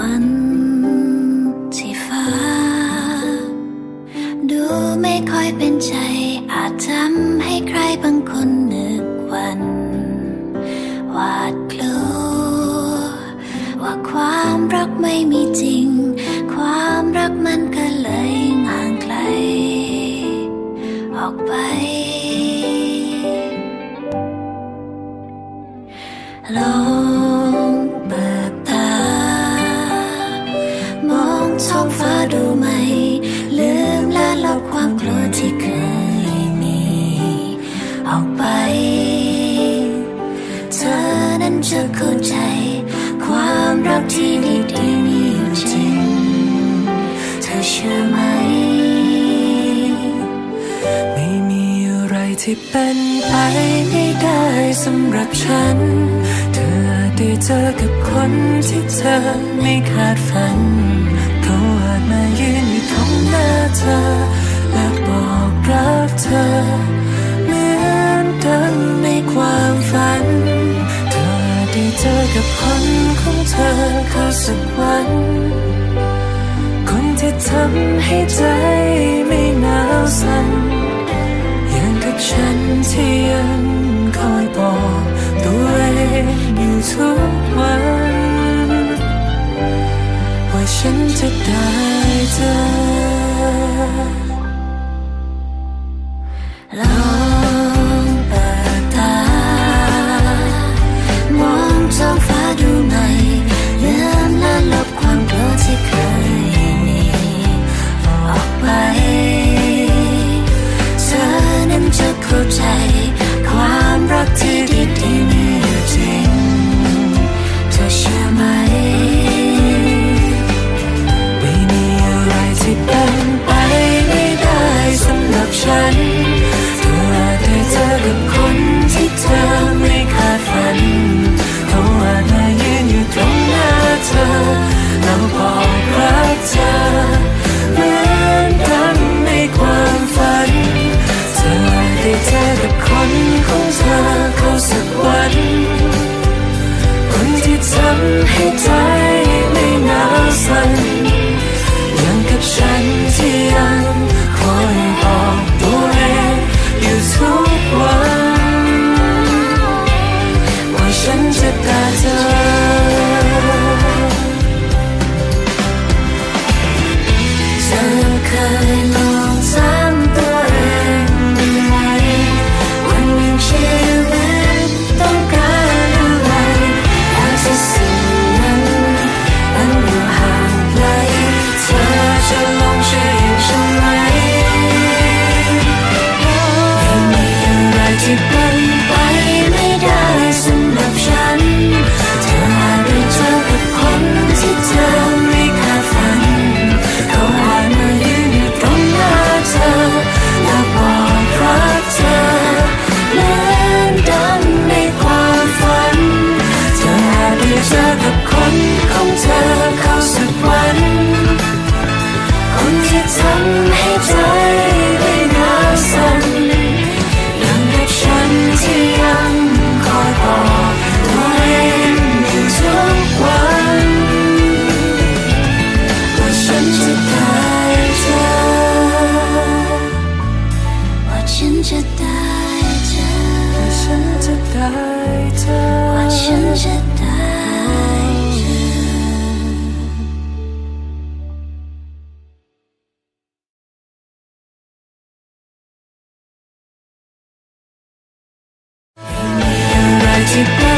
วันที่ฟ้า ดูไม่ค่อยเป็นใจ อาจทำให้ใครบางคนนึกวันวาดกลัว ว่าความรักไม่มีจริง ความรักมันก็เลยห่างไกล ออกไป โลก ที่เป็นไปไม่ได้สำหรับฉัน เธอได้เจอกับคนที่เธอไม่คาดฝันเขาอาจมายืนอยู่ตรงหน้าเธอ และบอกรักเธอ เหมือนเดิมในความฝัน เธอได้เจอกับคนของเธอเขาสักวันคนที่ทำให้ใจไม่หนาวสั่น ฉันจะได้เจอ you to to go.